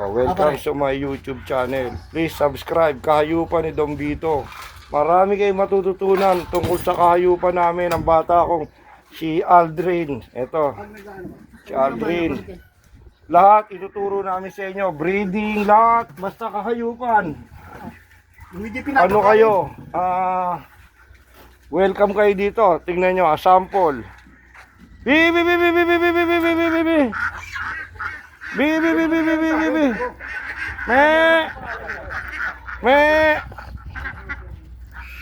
Oh, welcome sa my YouTube channel. Please subscribe. Kahayupan ni Dom Vito. Marami kayong matututunan tungkol sa kahayupan namin ng bata kong si Aldrin. Ito, si Aldrin. Lahat ituturo namin sa inyo. Breeding, lahat. Basta kahayupan. Ano kayo? Ah, welcome kayo dito. Tingnan nyo, ah, sample. Bi, bi, bi, bi, bi, bi, bi, bi, bi, bi, bi, bi, bi. Bi, bi, bi, bi, bi, bi, bi, bi. Me. Me.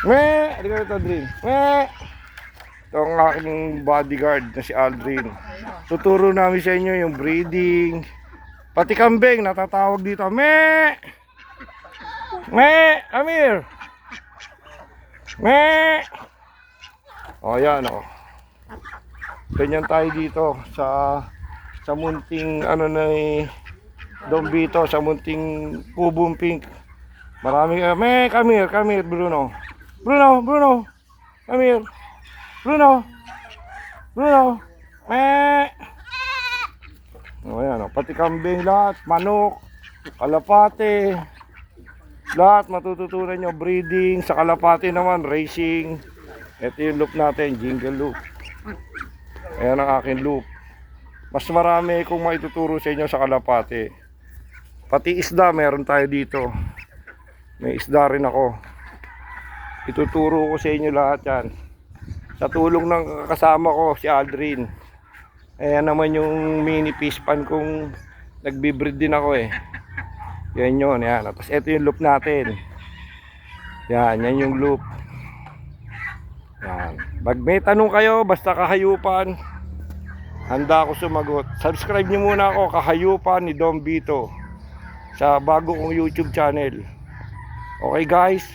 Me. Ano ka ito, Aldrin? Me. Ito ang aking bodyguard na si Aldrin. Tuturo namin sa inyo yung breeding. Pati kambing, natatawag dito. Me. Me. Come here. Me. O, yan o. Ganyan tayo dito sa sa munting ano na eh, Dombito, sa munting kubong pink. Marami ka. Me, come here, come here, Bruno. Bruno, Bruno. Come here. Bruno. Bruno. Me. O yan o. Pati kambing lahat. Manok. Kalapate. Lahat matututunan nyo. Breeding. Sa kalapate naman, racing. Ito yung loop natin. Jingle loop. Ayan ang aking loop. Mas marami kong maituturo sa inyo sa kalapate. Pati isda meron tayo dito. May isda rin ako. Ituturo ko sa inyo lahat yan. Sa tulong ng kasama ko, si Aldrin. Ayan naman yung mini fish pan kung nagbibreed din ako eh. Yan yun, yan. Tapos ito yung loop natin. Yan, yan yung loop. Yan. Pag may tanong kayo, basta kahayupan, handa ako sumagot. Subscribe niyo muna ako, kahayupan ni Dom Vito sa bago kong YouTube channel. Okay guys?